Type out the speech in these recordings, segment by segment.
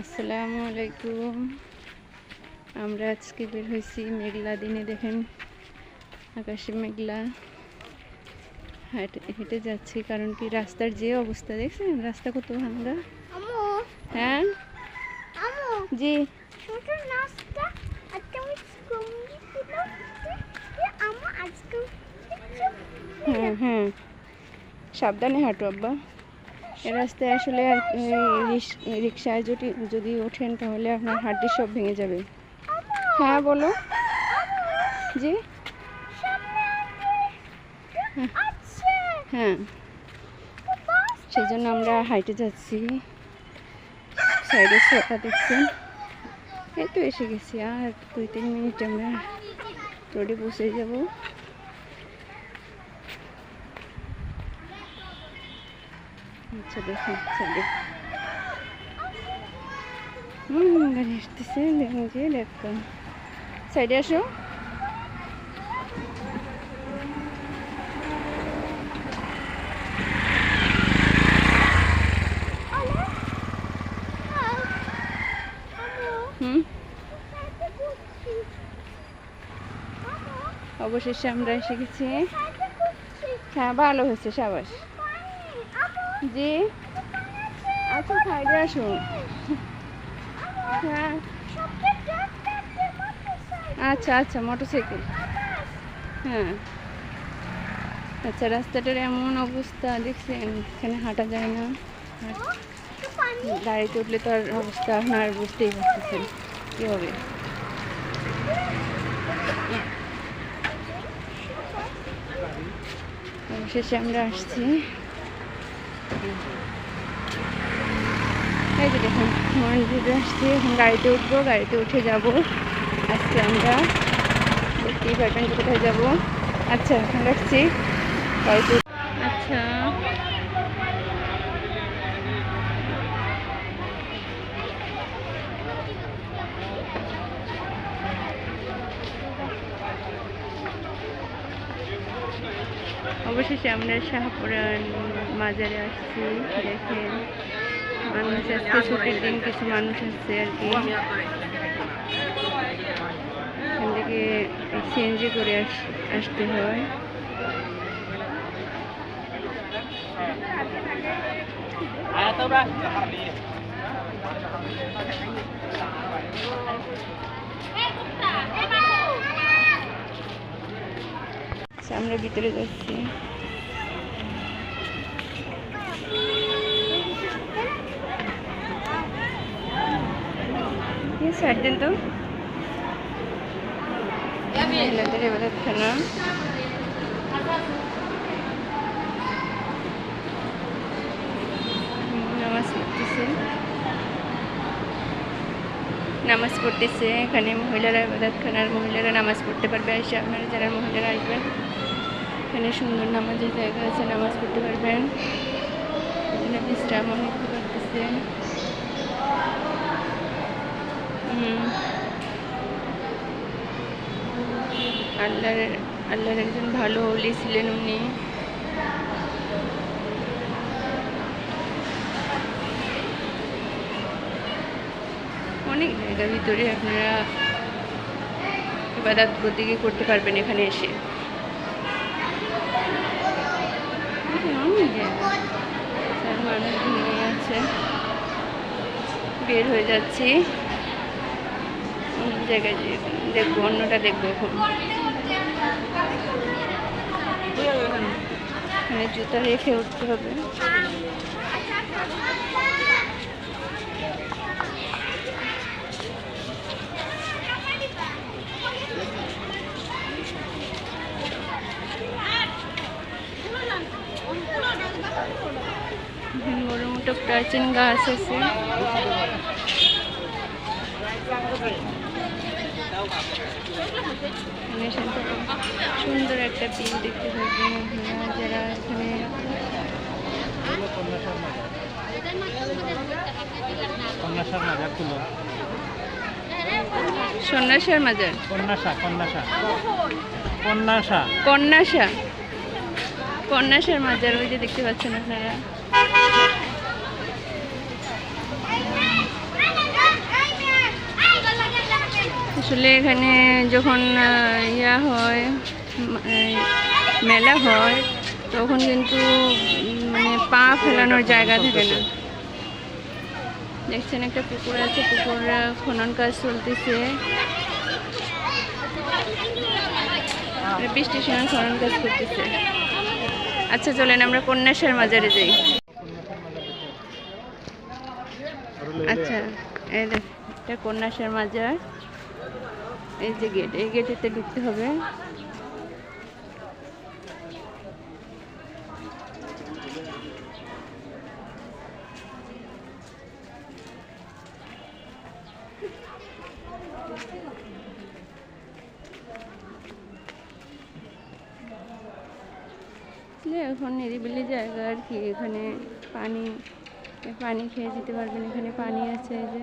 আসসালামু আলাইকুম। আমরা আজকে বের হয়েছি মেঘলা দিনে দেখেন। আকাশে মেঘলা। হেঁটে হেঁটে যাচ্ছি কারণ কি রাস্তার যে অবস্থা দেখছেন? রাস্তা কত ভাঙ্গা হ্যাঁ? জি। হ্যাঁ হ্যাঁ। সাবধানে হাঁটো আব্বা। এ রাস্তায় আসলে আর রিক্সায় যদি যদি ওঠেন তাহলে আপনার হাড্ডি সব ভেঙে যাবে। হ্যাঁ বলো। জি? সামনে হ্যাঁ। সেই জন্য আমরা হাইটে যাচ্ছি। সাইডে সোফা দেখছেন। এই তো এসে গেছি। আর দুই তিন মিনিট আমরা রোডে পৌঁছে যাব। আচ্ছা দেখুন হুম গাড়ি আসতেছে দেখুন যে দেখো সাইডে আসো। অবশেষে আমরা এসে গেছি। হ্যাঁ ভালো হয়েছে, সাবাস। জি। আচ্ছা সাইডে আসুন। হ্যাঁ। আচ্ছা আচ্ছা মোটরসাইকেল। হ্যাঁ। আচ্ছা রাস্তাটার এমন অবস্থা, দেখছেন? এখানে হাঁটা যায় না। গাড়িতে উঠলে তো আর অবস্থা, আপনার বুঝতেই পারতেছেন। কী হবে? অবশেষে আমরা আসছি। এই যে দেখুন মন্দিরে আসছি। এখন গাড়িতে উঠবো, গাড়িতে উঠে যাব। আজকে আমরা দেখতেই পারবেন কোথায় যাব। আচ্ছা এখন রাখছি। গাড়িতে আচ্ছা। অবশেষে আমরা শাহপুরান মাজারে আসছি, দেখেন। মানুষ আজকে ছুটির দিন কিছু মানুষ আসছে আর কি। এখান থেকে সিএনজি করে আসতে হয়। আচ্ছা, আমরা ভিতরে যাচ্ছি। দিন তো। নামাজ পড়তেছে। নামাজ পড়তেছে। এখানে মহিলারা খানার মহিলারা নামাজ পড়তে পারবে, এসে আপনারা যারা মহিলারা আসবেন, এখানে সুন্দর নামাজের জায়গা আছে, নামাজ পড়তে পারবেন। নিতে পারতেছেন হুম। আল্লাহর আল্লাহর একজন ভালো অলি ছিলেন উনি। অনেক জায়গার ভিতরে আপনারা ইবাদত বদিকে করতে পারবেন এখানে এসে। জায়গা। আর মানুষ ঘুমিয়ে আছে। বের হয়ে যাচ্ছি। জায়গায় দেখব, অন্যটা দেখব এখন। এখানে জুতা রেখে উঠতে হবে। বড় মোটো প্রাচীন গাছ আছে। এখানে সুন্দর- একটা বিল দেখতে পাবেন আপনারা যারা এখানে কন্যাসা কন্যাসার মাজার ওই যে দেখতে পাচ্ছেন আপনারা। আসলে এখানে যখন ইয়া হয় মেলা হয়, তখন কিন্তু মানে পা ফেলানোর জায়গা থাকে না। দেখছেন একটা পুকুর আছে, পুকুর খনন কাজ চলতেছে। বৃষ্টির খনন কাজ করতেছে। আচ্ছা চলেন আমরা কন্যাসার মাজারে যাই। আচ্ছা এই দেখ, এটা কন্যাসার মাজার। এই যে গেট এই গেটেতে ঢুকতে হবে। এখন নিরিবিলি জায়গা আর কি, এখানে পানি পানি খেয়ে যেতে পারবেন, এখানে পানি আছে এই যে।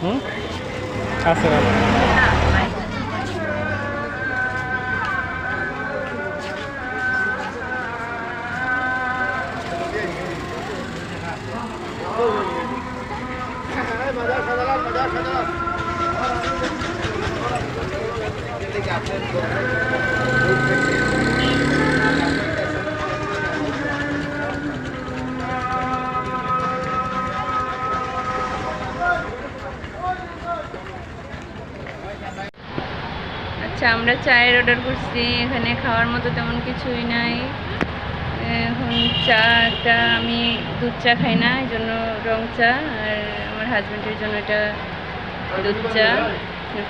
দাস হুম আছে ভালো আচ্ছা আমরা চায়ের অর্ডার করছি। এখানে খাওয়ার মতো তেমন কিছুই নাই। এখন চাটা আমি দুধ চা খাই না এই জন্য রং চা। আর আমার হাজব্যান্ডের জন্য এটা দুধ চা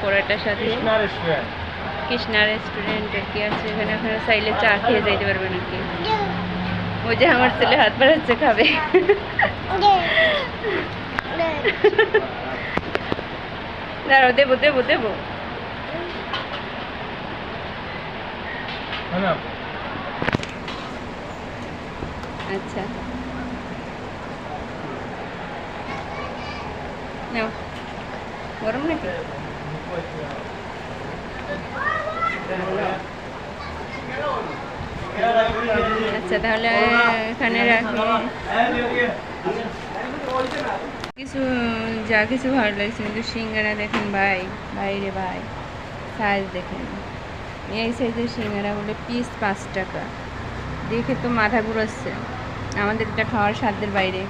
পরোটার সাথে। কৃষ্ণা রেস্টুরেন্ট আর কি আছে। এখানে আপনারা চাইলে চা খেয়ে যাইতে পারবেন আর কি। ওই যে আমার ছেলে হাত বাড়াচ্ছে খাবে। দাঁড়াও দেবো দেবো দেবো। আচ্ছা। নাও। গরম নাকি? আচ্ছা তাহলে এখানে রাখি। কিছু, যা কিছু ভালো লাগছে, কিন্তু সিঙ্গারা দেখেন ভাই, বাইরে ভাই সাইজ দেখেন। এই সাইজের সিঙ্গারা হলে পিস পাঁচ টাকা। দেখে তো মাথা ঘুরাচ্ছে। আমাদের এটা খাওয়ার সাধ্যের বাইরে।